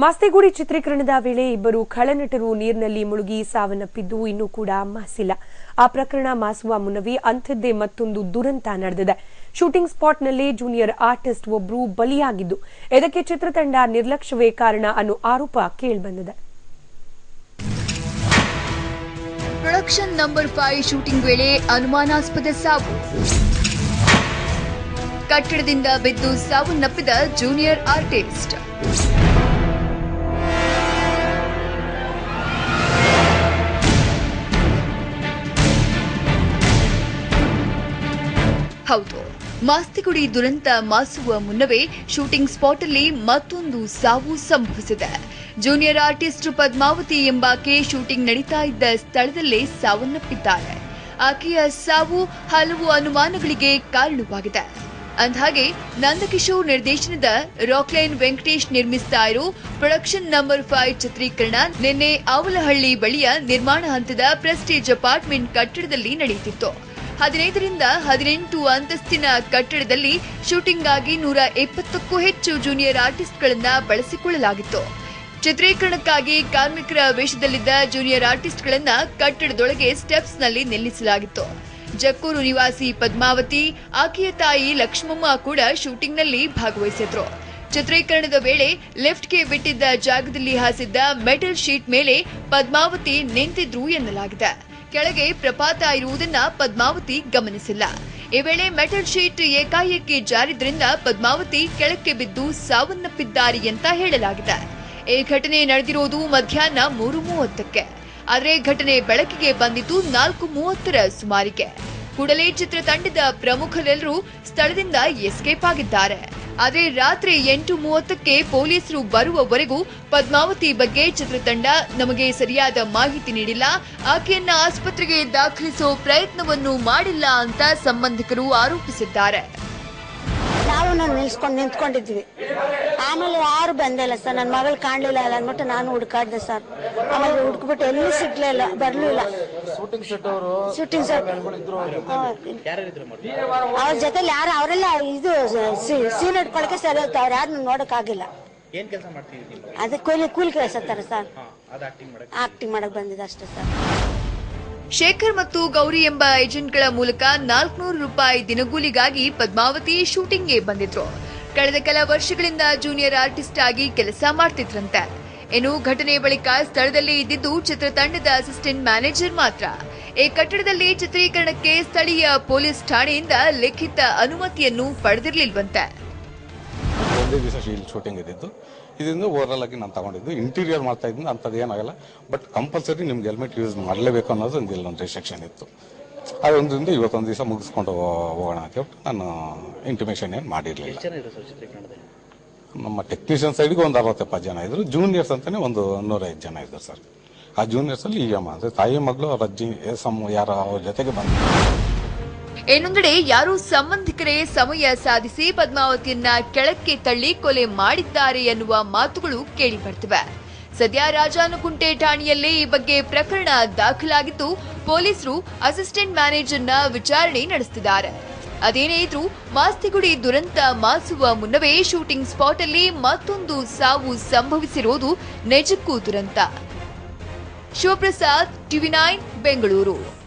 ಮಾಸ್ತಿಗುಡಿ ಚಿತ್ರೀಕರಣದ ವೇಳೆ ಇಬ್ಬರು ಖಳನಟರು ನೀರಿನಲ್ಲಿ ಮುಳುಗಿ ಸಾವನ್ನಪ್ಪಿದ್ದು ಇನ್ನೂ ಕೂಡ ಮಾಸಿಲ್ಲ. ಆ ಪ್ರಕರಣ ಮಾಸುವ ಮುನ್ನವೇ ಅಂಥದ್ದೇ ಮತ್ತೊಂದು ದುರಂತ ನಡೆದಿದೆ. ಶೂಟಿಂಗ್ ಸ್ಪಾಟ್ನಲ್ಲಿ ಜೂನಿಯರ್ ಆರ್ಟಿಸ್ಟ್ ಒಬ್ಬರು ಬಲಿಯಾಗಿದ್ದು ಇದಕ್ಕೆ ಚಿತ್ರತಂಡ ನಿರ್ಲಕ್ಷ್ಯವೇ ಕಾರಣ ಅನ್ನೋ ಆರೋಪ ಕೇಳಿಬಂದಿದೆ. ಪ್ರೊಡಕ್ಷನ್ ನಂಬರ್ ಫೈವ್ ಶೂಟಿಂಗ್ ವೇಳೆ ಅನುಮಾನಾಸ್ಪದ ಸಾವು. ಕಟ್ಟಡದಿಂದ ಬಿದ್ದು ಸಾವನ್ನಪ್ಪಿದ ಜೂನಿಯರ್ ಆರ್ಟಿಸ್ಟ್. ಹೌದು. ಮಾಸ್ತಿಗುಡಿ ದುರಂತ ಮಾಸುವ ಮುನ್ನವೇ ಶೂಟಿಂಗ್ ಸ್ಪಾಟ್ ಅಲ್ಲಿ ಮತ್ತೊಂದು ಸಾವು ಸಂಭವಿಸಿದೆ. ಜೂನಿಯರ್ ಆರ್ಟಿಸ್ಟ್ ಪದ್ಮಾವತಿ ಎಂಬಾಕೆ ಶೂಟಿಂಗ್ ನಡೀತಾ ಇದ್ದ ಸ್ಥಳದಲ್ಲೇ ಸಾವನ್ನಪ್ಪಿದ್ದಾರೆ. ಆಕೆಯ ಸಾವು ಹಲವು ಅನುಮಾನಗಳಿಗೆ ಕಾರಣವಾಗಿದೆ. ಅಂದಹಾಗೆ, ನಂದಕಿಶೋರ್ ನಿರ್ದೇಶನದ ರಾಕ್ಲೈನ್ ವೆಂಕಟೇಶ್ ನಿರ್ಮಿಸ್ತಾ ಇರೋ ಪ್ರೊಡಕ್ಷನ್ ನಂಬರ್ ಫೈವ್ ಚಿತ್ರೀಕರಣ ನಿನ್ನೆ ಆವಲಹಳ್ಳಿ ಬಳಿಯ ನಿರ್ಮಾಣ ಹಂತದ ಪ್ರೆಸ್ಟೇಜ್ ಅಪಾರ್ಟ್ಮೆಂಟ್ ಕಟ್ಟಡದಲ್ಲಿ ನಡೆಯುತ್ತಿತ್ತು. ಹದಿನೈದರಿಂದ ಹದಿನೆಂಟು ಅಂತಸ್ತಿನ ಕಟ್ಟಡದಲ್ಲಿ ಶೂಟಿಂಗ್ ಆಗಿ ನೂರ ಇಪ್ಪತ್ತಕ್ಕೂ ಹೆಚ್ಚು ಜೂನಿಯರ್ ಆರ್ಟಿಸ್ಟ್ಗಳನ್ನ ಬಳಸಿಕೊಳ್ಳಲಾಗಿತ್ತು. ಚಿತ್ರೀಕರಣಕ್ಕಾಗಿ ಕಾರ್ಮಿಕರ ವೇಷದಲ್ಲಿದ್ದ ಜೂನಿಯರ್ ಆರ್ಟಿಸ್ಟ್ಗಳನ್ನ ಕಟ್ಟಡದೊಳಗೆ ಸ್ಟೆಪ್ಸ್ನಲ್ಲಿ ನಿಲ್ಲಿಸಲಾಗಿತ್ತು. ಜಕ್ಕೂರು ನಿವಾಸಿ ಪದ್ಮಾವತಿ, ಆಕೆಯ ತಾಯಿ ಲಕ್ಷ್ಮಮ್ಮ ಕೂಡ ಶೂಟಿಂಗ್ನಲ್ಲಿ ಭಾಗವಹಿಸಿದ್ರು. ಚಿತ್ರೀಕರಣದ ವೇಳೆ ಲೆಫ್ಟ್ಗೆ ಬಿಟ್ಟಿದ್ದ ಜಾಗದಲ್ಲಿ ಹಾಸಿದ್ದ ಮೆಟಲ್ ಶೀಟ್ ಮೇಲೆ ಪದ್ಮಾವತಿ ನಿಂತಿದ್ರು ಎನ್ನಲಾಗಿದೆ. ಕೆಳಗೆ ಪ್ರಪಾತ ಇರುವುದನ್ನ ಪದ್ಮಾವತಿ ಗಮನಿಸಿಲ್ಲ. ಈ ವೇಳೆ ಮೆಟಲ್ ಶೀಟ್ ಏಕಾಏಕಿ ಜಾರಿದ್ರಿಂದ ಪದ್ಮಾವತಿ ಕೆಳಕ್ಕೆ ಬಿದ್ದು ಸಾವನ್ನಪ್ಪಿದ್ದಾರೆ ಅಂತ ಹೇಳಲಾಗಿದೆ. ಈ ಘಟನೆ ನಡೆದಿರೋದು ಮಧ್ಯಾಹ್ನ ಮೂರು ಮೂವತ್ತಕ್ಕೆ. ಆದರೆ ಘಟನೆ ಬೆಳಕಿಗೆ ಬಂದಿದ್ದು ನಾಲ್ಕು ಮೂವತ್ತರ ಸುಮಾರಿಗೆ. ಕೂಡಲೇ ಚಿತ್ರತಂಡದ ಪ್ರಮುಖರೆಲ್ಲರೂ ಸ್ಥಳದಿಂದ ಎಸ್ಕೇಪ್ ಆಗಿದ್ದಾರೆ. ಆದರೆ ರಾತ್ರಿ ಎಂಟು ಮೂವತ್ತಕ್ಕೆ ಪೊಲೀಸರು ಬರುವವರೆಗೂ ಪದ್ಮಾವತಿ ಬಗ್ಗೆ ಚಿತ್ರತಂಡ. ನಮಗೆ ಸರಿಯಾದ ಮಾಹಿತಿ ನೀಡಿಲ್ಲ. ಆಕೆಯನ್ನ ಆಸ್ಪತ್ರೆಗೆ ದಾಖಲಿಸೋ ಪ್ರಯತ್ನವನ್ನು ಮಾಡಿಲ್ಲ ಅಂತ ಸಂಬಂಧಿಕರು ಆರೋಪಿಸಿದ್ದಾರೆ. ನಾವು ನಾವು ನಿಲ್ಸ್ಕೊಂಡು ನಿಂತ್ಕೊಂಡಿದ್ವಿ. ಆಮೇಲೆ ಯಾರು ಬಂದಿಲ್ಲ ಸರ್. ನನ್ನ ಮಗಳು ಕಾಣಲಿಲ್ಲ ಅಲ್ಲ ಅಂದ್ಬಿಟ್ಟು ನಾನು ಹುಡುಕಾಡ್ದೆ ಸರ್. ಆಮೇಲೆ ಹುಡುಕ್ಬಿಟ್ಟು ಎಲ್ಲಿ ಸಿಗ್ಲಿಲ್ಲ ಬರ್ಲಿಲ್ಲ ಶೂಟಿಂಗ್ ಸೆಟ್ ಅವರು. ಶೂಟಿಂಗ್ ಸರ್ ಅವ್ರ ಜೊತೆಲಿ ಯಾರು ಅವರೆಲ್ಲ ಇದು ಸೀನ್ ಇಟ್ಕೊಳಕ್ಕೆ ಸರ್ ಅವ್ರು ಯಾರು ನೋಡಕ್ಕಾಗಿಲ್ಲ ಏನ್ ಕೆಲಸ ಮಾಡ್ತೀವಿ ಅದೇ ಕೂಲಿ ಕೂಲಿ ಕೆಲಸ ತರ ಸರ್ ಅದು ಆಕ್ಟಿಂಗ್ ಮಾಡಕ್ ಆಕ್ಟಿಂಗ್ ಮಾಡಕ್ ಬಂದಿದೆ ಅಷ್ಟೇ ಸರ್. ಶೇಖರ್ ಮತ್ತು ಗೌರಿ ಎಂಬ ಏಜೆಂಟ್ಗಳ ಮೂಲಕ ನಾಲ್ಕುನೂರು ರೂಪಾಯಿ ದಿನಗೂಲಿಗಾಗಿ ಪದ್ಮಾವತಿ ಶೂಟಿಂಗ್ಗೆ ಬಂದಿದ್ರು. ಕಳೆದ ಕೆಲ ವರ್ಷಗಳಿಂದ ಜೂನಿಯರ್ ಆರ್ಟಿಸ್ಟ್ ಆಗಿ ಕೆಲಸ ಮಾಡ್ತಿದ್ರಂತೆ. ಇನ್ನು ಘಟನೆ ಬಳಿಕ ಸ್ಥಳದಲ್ಲಿ ಇದ್ದಿದ್ದು ಚಿತ್ರತಂಡದ ಅಸಿಸ್ಟೆಂಟ್ ಮ್ಯಾನೇಜರ್ ಮಾತ್ರ. ಈ ಕಟ್ಟಡದಲ್ಲಿ ಚಿತ್ರೀಕರಣಕ್ಕೆ ಸ್ಥಳೀಯ ಪೊಲೀಸ್ ಠಾಣೆಯಿಂದ ಲಿಖಿತ ಅನುಮತಿಯನ್ನು ಪಡೆದಿರಲಿಲ್ವಂತೆ. ಶೂಟಿಂಗ್ ಇದ್ದಿದ್ದು. ಇದರಿಂದ ಓವರಾಲ್ ಆಗಿ ನಾನು ತಗೊಂಡಿದ್ದು. ಇಂಟೀರಿಯರ್ ಮಾಡ್ತಾ ಇದ್ದೀನಿ ಅಂಥದ್ದು ಏನಾಗಲ್ಲ ಬಟ್ ಕಂಪಲ್ಸರಿ ನಿಮ್ಗೆ ಹೆಲ್ಮೆಟ್ ಯೂಸ್ ಮಾಡಲೇಬೇಕು ಅನ್ನೋದು ಒಂದು ರಿಸ್ಟ್ರಿಕ್ಷನ್ ಇತ್ತು. ಅದೊಂದರಿಂದ ಇವತ್ತೊಂದು ದಿವಸ ಮುಗಿಸ್ಕೊಂಡು ಹೋಗೋಣ ಅಂತ ಹೇಳ್ಬಿಟ್ಟು ನಾನು ಇಂಟಿಮೇಷನ್ ಏನು ಮಾಡಿರಲಿಲ್ಲ. ನಮ್ಮ ಟೆಕ್ನಿಷಿಯನ್ ಸೈಡ್ಗೆ ಒಂದು ಅರವತ್ತೆಪ್ಪತ್ತು ಜನ ಇದ್ರು. ಜೂನಿಯರ್ಸ್ ಅಂತಾನೆ ಒಂದು ನೂರೈದು ಜನ ಇದ್ದರು ಸರ್. ಆ ಜೂನಿಯರ್ಸ್ ಅಲ್ಲಿ ಈ ಅಮ್ಮ ಅಂದ್ರೆ ತಾಯಿ ಮಗಳು ಅವ್ರ ಅಜ್ಜಿ ಸಮ್ ಯಾರ ಅವ್ರ ಜೊತೆಗೆ ಬಂದ ಇನ್ನೊಂದೆಡೆ ಯಾರು ಸಂಬಂಧಿಕರೇ ಸಮಯ ಸಾಧಿಸಿ ಪದ್ಮಾವತಿಯನ್ನ ಕೆಳಕ್ಕೆ ತಳ್ಳಿ ಕೊಲೆ ಮಾಡಿದ್ದಾರೆ ಎನ್ನುವ ಮಾತುಗಳು ಕೇಳಿ ಬರ್ತಿವೆ. ಸದ್ಯ ರಾಜಾನುಕುಂಟೆ ಠಾಣೆಯಲ್ಲೇ ಈ ಬಗ್ಗೆ ಪ್ರಕರಣ ದಾಖಲಾಗಿದ್ದು, ಪೊಲೀಸರು ಅಸಿಸ್ಟೆಂಟ್ ಮ್ಯಾನೇಜರ್ನ ವಿಚಾರಣೆ ನಡೆಸುತ್ತಿದ್ದಾರೆ. ಅದೇನೇ ಇದ್ರೂ ಮಾಸ್ತಿಗುಡಿ ದುರಂತ ಮಾಸುವ ಮುನ್ನವೇ ಶೂಟಿಂಗ್ ಸ್ಪಾಟ್ ಅಲ್ಲಿ ಮತ್ತೊಂದು ಸಾವು ಸಂಭವಿಸಿರೋದು ನಿಜಕ್ಕೂ ದುರಂತ. Shivaprasad, TV nine, Bengaluru.